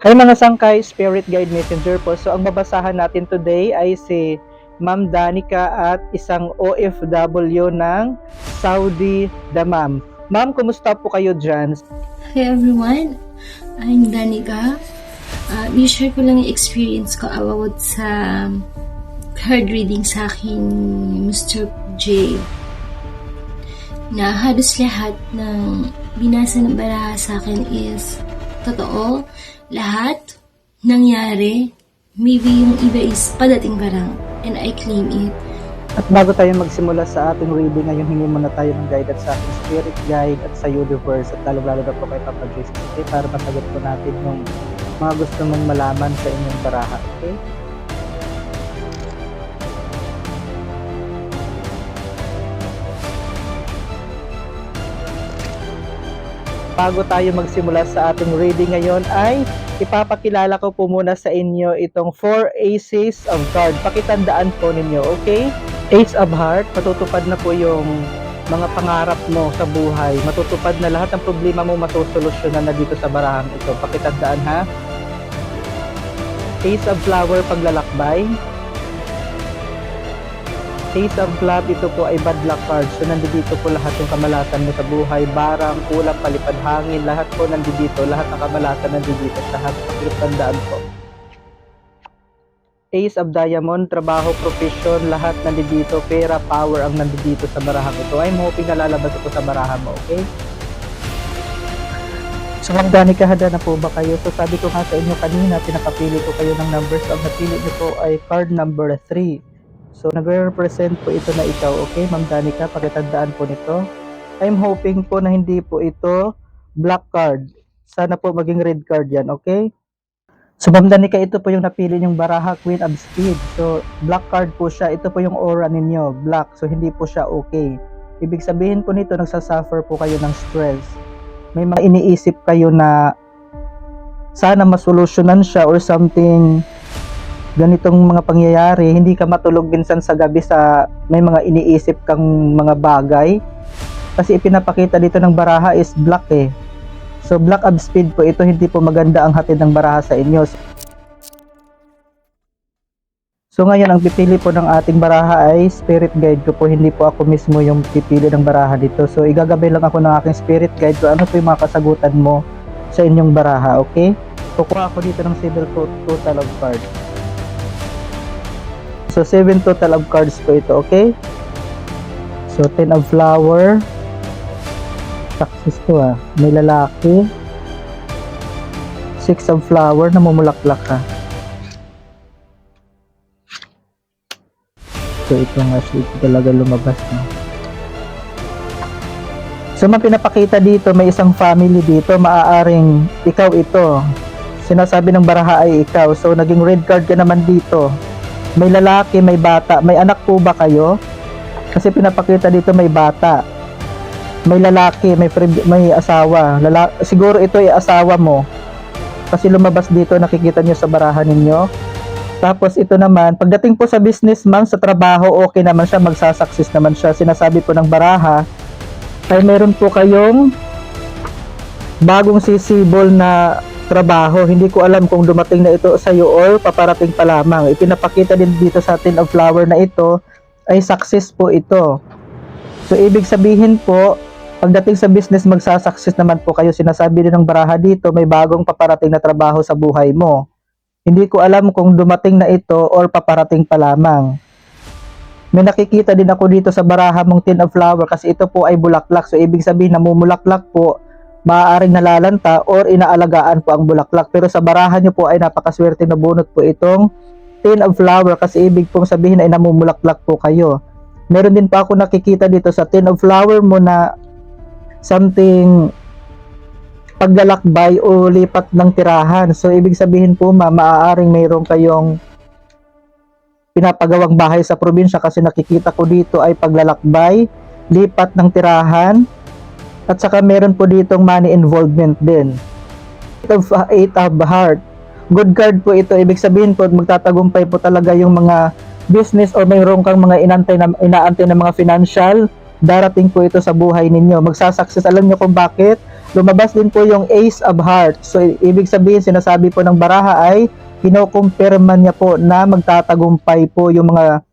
Hi mga sangkay, Spirit Guide Messenger po. So ang babasahan natin today ay si Ma'am Danica at isang OFW ng Saudi Damam. Ma'am, kumusta po kayo dyan? Hi everyone, I'm Danica. Uh, i-share ko lang yung experience ko about sa card reading sa akin Mr. J. Na halos lahat ng binasa ng baraha sa akin is totoo. Lahat nangyari. Maybe yung iba is padating parang and I claim it. At bago tayo magsimula sa ating reading, ngayon hingi muna tayo ng guidance sa ating Spirit Guide at sa Universe at lalo-lalo na po kay Papa Jason okay, para masagot po natin yung mga gusto mong malaman sa inyong baraha. Okay? Bago tayo magsimula sa ating reading ngayon ay ipapakilala ko po muna sa inyo itong 4 Aces of Cards. Pakitandaan po ninyo, okay? Ace of Heart, matutupad na po yung mga pangarap mo sa buhay. Matutupad na lahat ng problema mo masusolusyonan na dito sa barahang ito. Pakitandaan ha. Ace of Flower, paglalakbay. Ace of Club, ito po ay bad luck cards. So, nandito po lahat yung kamalatan mo sa buhay. Barang, kulang, palipad, hangin, lahat po nandito. Lahat ng kamalatan nandito. Lahat, pakitandaan po. Ace of Diamond, trabaho, profession, lahat nandito. Pera, power ang nandito sa barahang ito. I'm hoping na lalabas ito sa barahan mo, okay? So, Ma'am Danica, handa na po ba kayo? So, sabi ko nga sa inyo kanina, pinakapili ko kayo ng numbers. Ang napili niyo po ay card number 3. So, nagre-represent po ito na ikaw, okay? Ma'am Danica, pakitandaan po nito. I'm hoping po na hindi po ito black card. Sana po maging red card yan, okay? So, Ma'am Danica, ito po yung napili yung Baraha Queen of Speed. So, black card po siya. Ito po yung aura ninyo, black. So, hindi po siya okay. Ibig sabihin po nito, nagsasuffer po kayo ng stress. May mga iniisip kayo na sana masolusyonan siya or something ganitong mga pangyayari, hindi ka matulog minsan sa gabi sa may mga iniisip kang mga bagay. Kasi ipinapakita dito ng baraha is black eh. So black of speed po ito, hindi po maganda ang hatid ng baraha sa inyo. So ngayon, ang pipili po ng ating baraha ay spirit guide ko po, hindi po ako mismo yung pipili ng baraha dito. So igagabay lang ako ng aking spirit guide ko, ano po yung mga kasagutan mo sa inyong baraha, okay? Kukuha ako dito ng civil total of cards. So, 7 total of cards po ito, okay? So, 10 of flower. Success to ah. May lalaki. 6 of flower, namumulaklak ka. So, ito nga siya, ito talaga lumabas, no? So, mga pinapakita dito, may isang family dito, maaaring ikaw ito. Sinasabi ng baraha ay ikaw. So, naging red card ka naman dito may lalaki, may bata. May anak po ba kayo? Kasi pinapakita dito may bata. May lalaki, may may asawa. Lala- siguro ito ay asawa mo. Kasi lumabas dito, nakikita niyo sa barahan ninyo. Tapos ito naman, pagdating po sa business ma'am, sa trabaho, okay naman siya, magsasucess naman siya. Sinasabi po ng baraha, ay meron po kayong bagong sisibol na trabaho. Hindi ko alam kung dumating na ito sa iyo or paparating pa lamang. Ipinapakita din dito sa atin of flower na ito ay success po ito. So ibig sabihin po, pagdating sa business magsasucess naman po kayo. Sinasabi din ng baraha dito, may bagong paparating na trabaho sa buhay mo. Hindi ko alam kung dumating na ito or paparating pa lamang. May nakikita din ako dito sa baraha mong tin of flower kasi ito po ay bulaklak. So ibig sabihin namumulaklak po maaaring nalalanta or inaalagaan po ang bulaklak. Pero sa barahan nyo po ay napakaswerte na bunot po itong tin of flower kasi ibig pong sabihin ay namumulaklak po kayo. Meron din pa ako nakikita dito sa tin of flower mo na something paglalakbay o lipat ng tirahan. So ibig sabihin po ma, maaaring mayroon kayong pinapagawang bahay sa probinsya kasi nakikita ko dito ay paglalakbay, lipat ng tirahan, at saka meron po ditong money involvement din. Eight of, eight of heart. Good card po ito. Ibig sabihin po, magtatagumpay po talaga yung mga business or mayroon kang mga inantay na, inaantay na mga financial. Darating po ito sa buhay ninyo. Magsasucess. Alam niyo kung bakit? lumabas din po yung Ace of Hearts. So, ibig sabihin, sinasabi po ng baraha ay kinukumpirma niya po na magtatagumpay po yung mga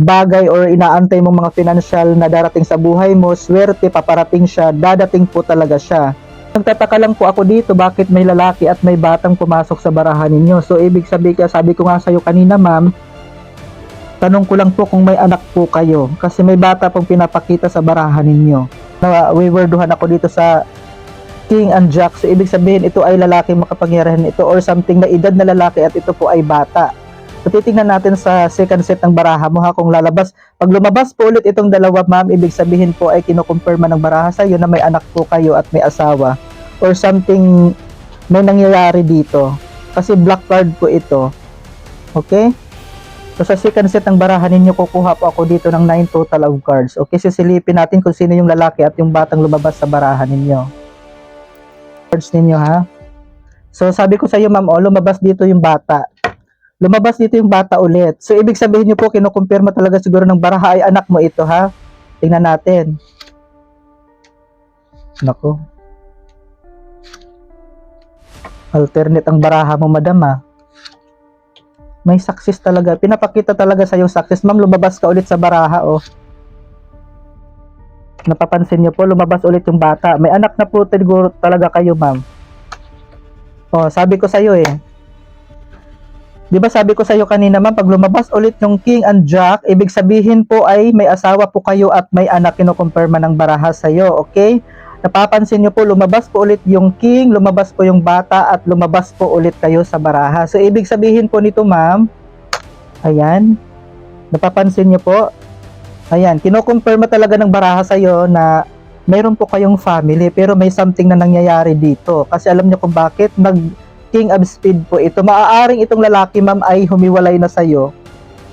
bagay or inaantay mo mga financial na darating sa buhay mo, swerte, paparating siya, dadating po talaga siya. Nagtataka lang po ako dito bakit may lalaki at may batang pumasok sa barahan ninyo. So, ibig sabihin, kaya sabi ko nga sa'yo kanina, ma'am, tanong ko lang po kung may anak po kayo. Kasi may bata pong pinapakita sa barahan ninyo. Na waywardhan ako dito sa King and Jack. So, ibig sabihin, ito ay lalaki makapangyarihan ito or something na edad na lalaki at ito po ay bata. So, titingnan natin sa second set ng baraha mo ha kung lalabas. Pag lumabas po ulit itong dalawa, ma'am, ibig sabihin po ay kinukumpirma ng baraha sa'yo na may anak po kayo at may asawa. Or something may nangyayari dito. Kasi black card po ito. Okay? So, sa second set ng baraha ninyo, kukuha po ako dito ng 9 total of cards. Okay, sisilipin natin kung sino yung lalaki at yung batang lumabas sa baraha ninyo. Cards ninyo, ha? So, sabi ko sa iyo, ma'am, oh, lumabas dito yung bata. Lumabas dito yung bata ulit. So, ibig sabihin nyo po, kinukumpirma talaga siguro ng baraha ay anak mo ito, ha? Tingnan natin. Nako. Alternate ang baraha mo, madam, ha? May success talaga. Pinapakita talaga sa yung success. Ma'am, lumabas ka ulit sa baraha, oh. Napapansin niyo po, lumabas ulit yung bata. May anak na po talaga kayo, ma'am. Oh, sabi ko sa iyo eh. 'Di ba sabi ko sa iyo kanina, ma'am, pag lumabas ulit yung King and Jack, ibig sabihin po ay may asawa po kayo at may anak kinukumpirma ng baraha sa iyo, okay? Napapansin niyo po, lumabas po ulit yung King, lumabas po yung bata at lumabas po ulit kayo sa baraha. So ibig sabihin po nito, ma'am, ayan. Napapansin niyo po? Ayan, kinukumpirma talaga ng baraha sa iyo na mayroon po kayong family pero may something na nangyayari dito. Kasi alam niyo kung bakit nag King of Speed po ito. Maaaring itong lalaki ma'am ay humiwalay na sa iyo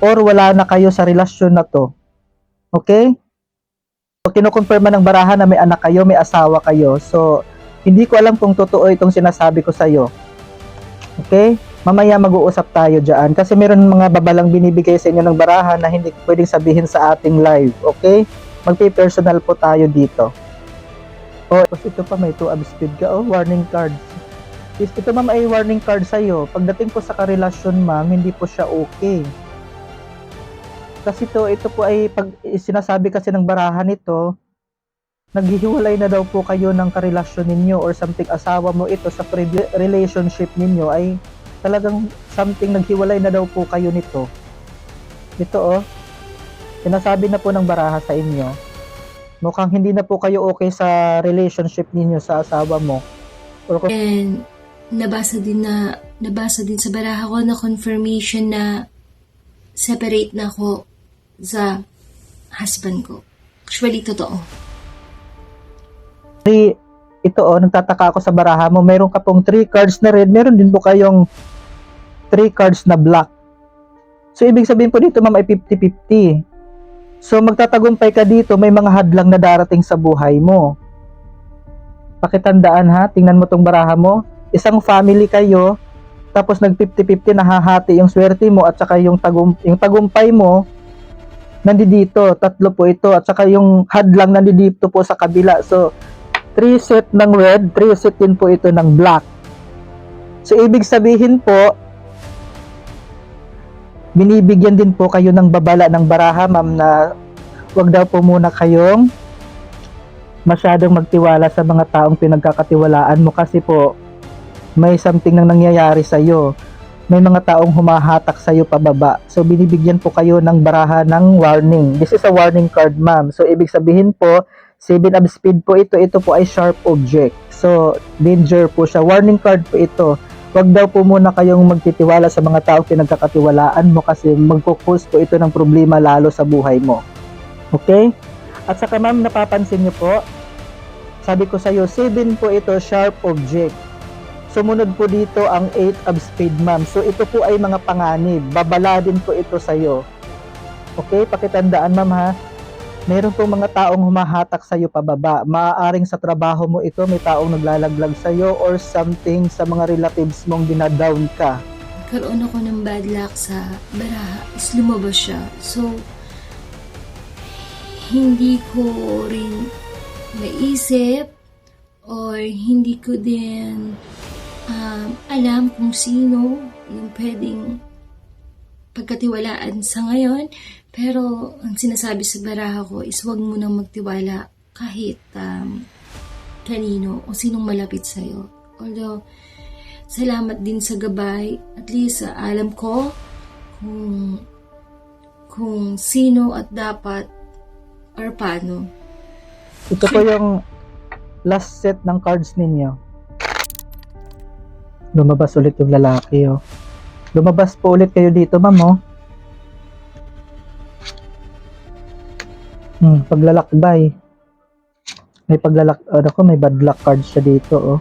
or wala na kayo sa relasyon na to. Okay? So, kinukumpirma ng baraha na may anak kayo, may asawa kayo. So, hindi ko alam kung totoo itong sinasabi ko sa iyo. Okay? Mamaya mag-uusap tayo dyan. Kasi meron mga babalang binibigay sa inyo ng baraha na hindi pwedeng sabihin sa ating live. Okay? Magpi-personal po tayo dito. Oh, ito pa may 2 of speed ka. Oh, warning cards. Is ito ma'am ay warning card sa iyo. Pagdating po sa karelasyon ma'am, hindi po siya okay. Kasi to, ito po ay pag sinasabi kasi ng barahan nito, naghihiwalay na daw po kayo ng karelasyon ninyo or something asawa mo ito sa relationship ninyo ay talagang something naghiwalay na daw po kayo nito. Ito oh, sinasabi na po ng baraha sa inyo, mukhang hindi na po kayo okay sa relationship ninyo sa asawa mo. Or kung And nabasa din na nabasa din sa baraha ko na confirmation na separate na ako sa husband ko. Actually, totoo. three, ito oh, nagtataka ako sa baraha mo, meron ka pong 3 cards na red, meron din po kayong 3 cards na black. So, ibig sabihin po dito, ma'am, ay 50-50. So, magtatagumpay ka dito, may mga hadlang na darating sa buhay mo. Pakitandaan ha, tingnan mo tong baraha mo. Isang family kayo, tapos nag 50-50 nahahati yung swerte mo at saka yung, tagum yung tagumpay mo, nandito, tatlo po ito, at saka yung hadlang nandito po sa kabila. So, 3 set ng red, 3 set din po ito ng black. So, ibig sabihin po, binibigyan din po kayo ng babala ng baraha, ma'am, na wag daw po muna kayong masyadong magtiwala sa mga taong pinagkakatiwalaan mo kasi po, may something nang nangyayari sa iyo. May mga taong humahatak sa iyo pababa. So, binibigyan po kayo ng baraha ng warning. This is a warning card, ma'am. So, ibig sabihin po, 7 of speed po ito, ito po ay sharp object. So, danger po siya. Warning card po ito. Huwag daw po muna kayong magtitiwala sa mga taong pinagkakatiwalaan mo kasi magkukos po ito ng problema lalo sa buhay mo. Okay? At saka ma'am, napapansin niyo po, sabi ko sa iyo, 7 po ito, sharp object. Sumunod po dito ang 8 of speed, ma'am. So, ito po ay mga panganib. Babala din po ito sa iyo. Okay? Pakitandaan, ma'am, ha? Meron pong mga taong humahatak sa iyo pababa. Maaaring sa trabaho mo ito, may taong naglalaglag sa iyo or something sa mga relatives mong dinadown ka. Karoon ako ng bad luck sa baraha. Is lumabas siya. So, hindi ko rin maisip or hindi ko din um, alam kung sino yung pwedeng pagkatiwalaan sa ngayon. Pero ang sinasabi sa baraha ko is huwag mo nang magtiwala kahit um, kanino o sinong malapit sa'yo. Although, salamat din sa gabay. At least uh, alam ko kung kung sino at dapat or paano. Ito po yung last set ng cards ninyo. Lumabas ulit yung lalaki, oh. Lumabas po ulit kayo dito, ma'am, oh. Hmm, paglalakbay. May paglalak... Ano ko, may bad luck card siya dito, oh.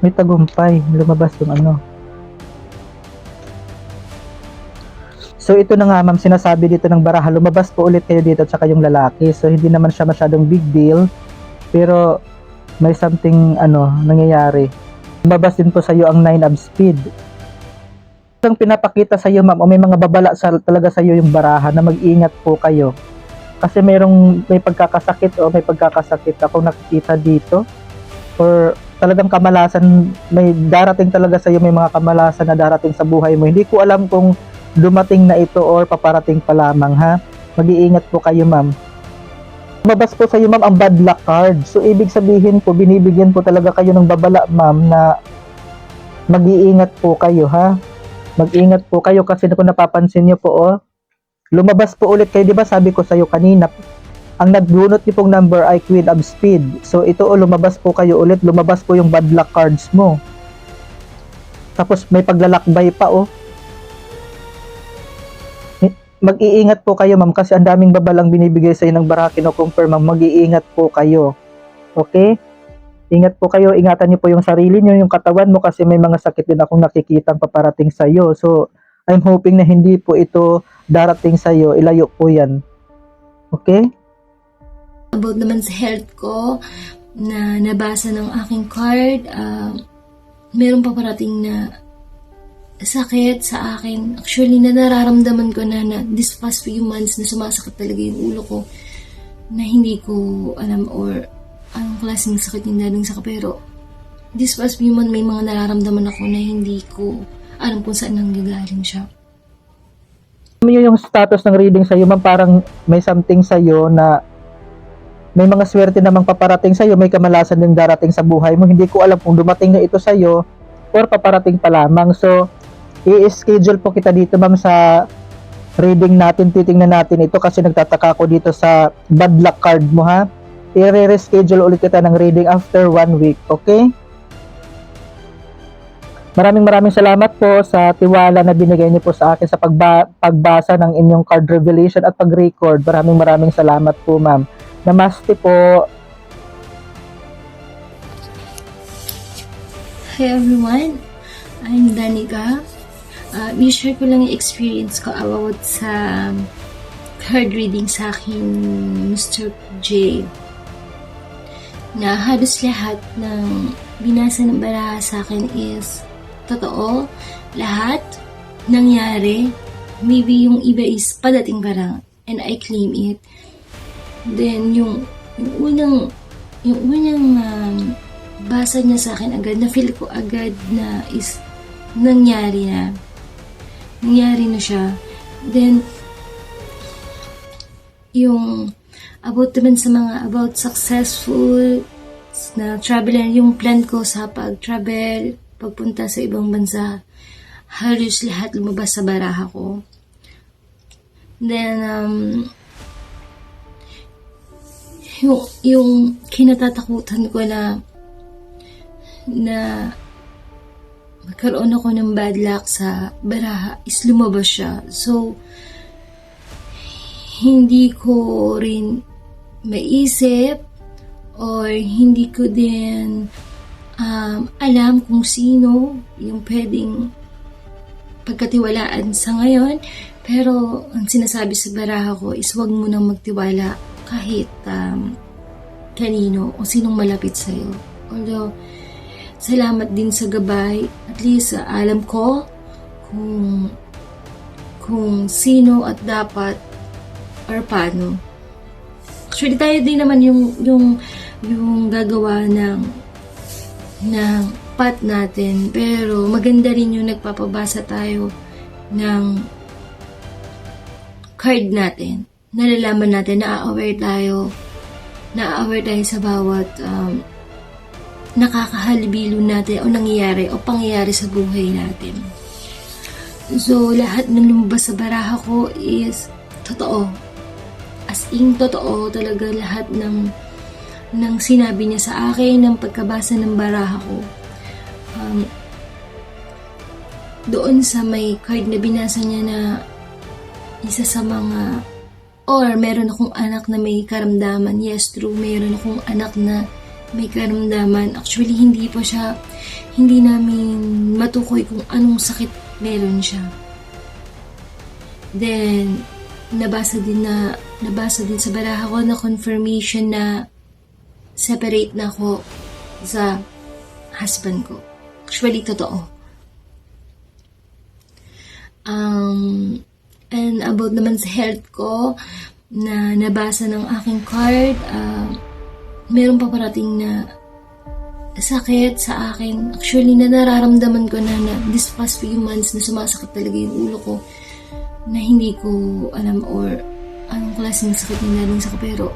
May tagumpay. Lumabas yung ano. So ito na nga ma'am, sinasabi dito ng baraha, lumabas po ulit kayo dito at saka yung lalaki. So hindi naman siya masyadong big deal, pero may something ano nangyayari. Lumabas din po sa iyo ang 9 of speed. Ang pinapakita sa iyo ma'am, o may mga babala sa, talaga sa iyo yung baraha na mag-ingat po kayo. Kasi mayroong may pagkakasakit o may pagkakasakit akong nakikita dito or talagang kamalasan may darating talaga sa iyo may mga kamalasan na darating sa buhay mo. Hindi ko alam kung dumating na ito or paparating pa lamang ha. Mag-iingat po kayo ma'am. Mabas po sa iyo ma'am ang bad luck card. So ibig sabihin po binibigyan po talaga kayo ng babala ma'am na mag-iingat po kayo ha. Mag-ingat po kayo kasi kung napapansin niyo po oh, lumabas po ulit kayo 'di ba sabi ko sa iyo kanina ang nagbunot niyo pong number ay Queen of Speed. So ito oh, lumabas po kayo ulit, lumabas po yung bad luck cards mo. Tapos may paglalakbay pa oh. Mag-iingat po kayo ma'am kasi ang daming babalang binibigay sa inyo ng baraki no confirm ma'am. Mag-iingat po kayo. Okay? Ingat po kayo, ingatan niyo po yung sarili niyo, yung katawan mo kasi may mga sakit din akong nakikitang paparating sa iyo. So, I'm hoping na hindi po ito darating sa iyo, ilayo po 'yan. Okay? About naman sa health ko, na nabasa ng aking card, ah, meron pa parating na sakit sa akin. Actually, na nararamdaman ko na, na this past few months na sumasakit talaga yung ulo ko na hindi ko alam or anong klaseng sakit yung dating sa pero this past few months may mga nararamdaman ako na hindi ko alam kung saan nanggagaling siya. Alam niyo yung status ng reading sa iyo, ma'am, parang may something sa iyo na may mga swerte namang paparating sa iyo, may kamalasan din darating sa buhay mo. Hindi ko alam kung dumating na ito sa iyo or paparating pa lamang. So, i-schedule po kita dito, ma'am, sa reading natin. Titingnan natin ito kasi nagtataka ako dito sa bad luck card mo, ha? I-reschedule ulit kita ng reading after one week, okay? Maraming maraming salamat po sa tiwala na binigay niyo po sa akin sa pagba- pagbasa ng inyong card revelation at pag-record. Maraming maraming salamat po, ma'am. Namaste po. Hi everyone, I'm Danica. Uh, i-share ko lang yung experience ko about sa card reading sa akin Mr. J. Na halos lahat ng binasa ng baraha sa akin is totoo. Lahat nangyari. Maybe yung iba is padating pa lang and I claim it. Then yung, yung unang yung unang um, basa niya sa akin agad, na-feel ko agad na is nangyari na. Nangyari na siya. Then, yung about naman sa mga about successful na traveler, yung plan ko sa pag-travel, pagpunta sa ibang bansa, halos lahat lumabas sa baraha ko. Then, um, yung, yung kinatatakutan ko na na magkaroon ako ng bad luck sa baraha is lumabas siya. So, hindi ko rin maisip or hindi ko din um, alam kung sino yung pwedeng pagkatiwalaan sa ngayon. Pero ang sinasabi sa baraha ko is huwag mo nang magtiwala kahit um, kanino o sinong malapit sa'yo. Although, salamat din sa gabay. At least, uh, alam ko kung kung sino at dapat or paano. Actually, tayo din naman yung, yung, yung gagawa ng, ng path natin. Pero maganda rin yung nagpapabasa tayo ng card natin. Nalalaman natin, na-aware tayo, na-aware tayo sa bawat um, nakakahalibilo natin o nangyayari o pangyayari sa buhay natin. So, lahat ng lumabas sa baraha ko is totoo. As in, totoo talaga lahat ng ng sinabi niya sa akin, ng pagkabasa ng baraha ko. Um, doon sa may card na binasa niya na isa sa mga or meron akong anak na may karamdaman. Yes, true. Meron akong anak na may karamdaman. Actually, hindi pa siya, hindi namin matukoy kung anong sakit meron siya. Then, nabasa din na, nabasa din sa baraha ko na confirmation na separate na ako sa husband ko. Actually, totoo. Um, and about naman sa health ko, na nabasa ng aking card, uh, meron pa parating na sakit sa akin. Actually, na nararamdaman ko na, na this past few months na sumasakit talaga yung ulo ko na hindi ko alam or anong klase ng sakit na narin sa pero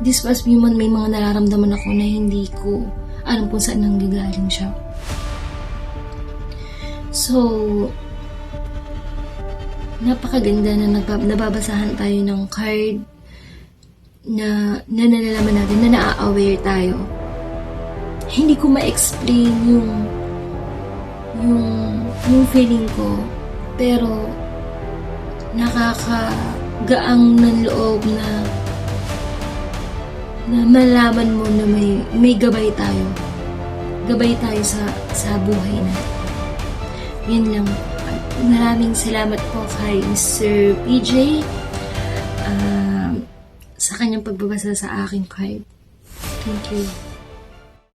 this past few months may mga nararamdaman ako na hindi ko alam kung saan nanggagaling siya. So, napakaganda na nagba- nababasahan tayo ng card na, na nalalaman natin na naa-aware tayo. Hindi ko ma-explain yung yung yung feeling ko pero nakakagaang ng loob na na malaman mo na may may gabay tayo. Gabay tayo sa sa buhay natin. Yun lang. Maraming salamat po kay Sir PJ um, sa kanyang pagbabasa sa aking card. Thank you.